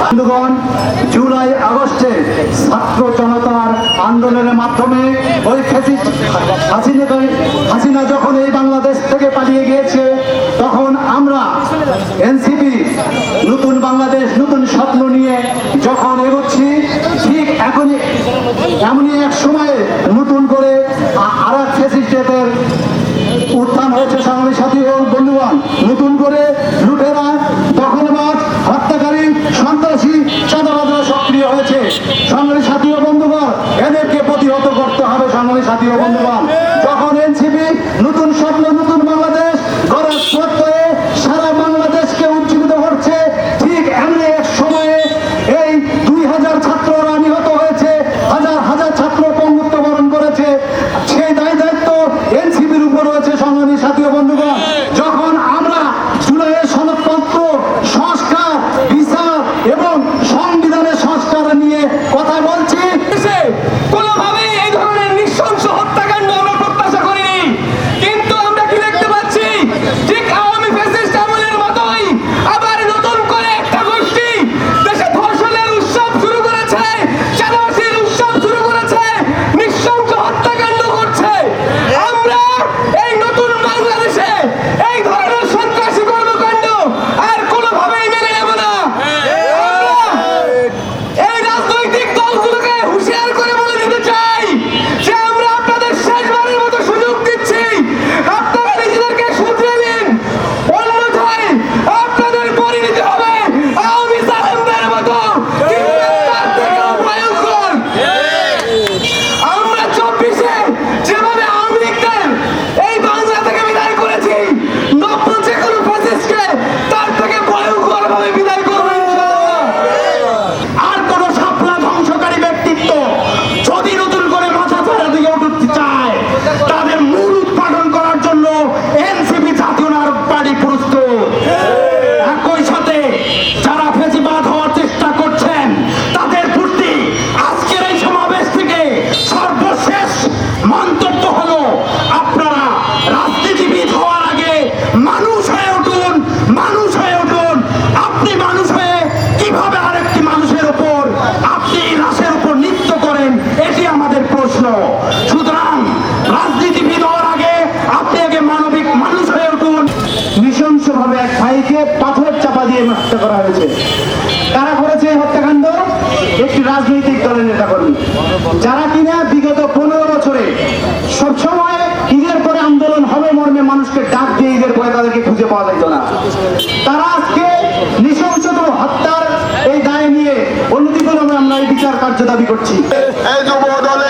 বন্ধুগণ, জুলাই আগস্টে ছাত্র জনতার আন্দোলনের মাধ্যমে ওই হাসিনা হাসিনা যখন এই বাংলাদেশ থেকে পালিয়ে গিয়েছে, তখন আমরা এনসিপি নতুন বাংলাদেশ, নতুন স্বপ্ন নিয়ে যখন এগোচ্ছি, ঠিক এখনই এমনই এক সময়ে নতুন করে আর এক ফেসিস্টেটের উত্থান হয়েছে সাংবাদিক সাথী বন্ধুগণ, নতুন করে আমরা বলছি মানুষকে ডাক দিয়ে ঈদের পরে তাদেরকে খুঁজে পাওয়া যাইত না। তারা আজকে নৃশংসত হত্যার এই দায় নিয়ে অন্যদিকে আমরা এই বিচার কার্য দাবি করছি। এই যুব দলে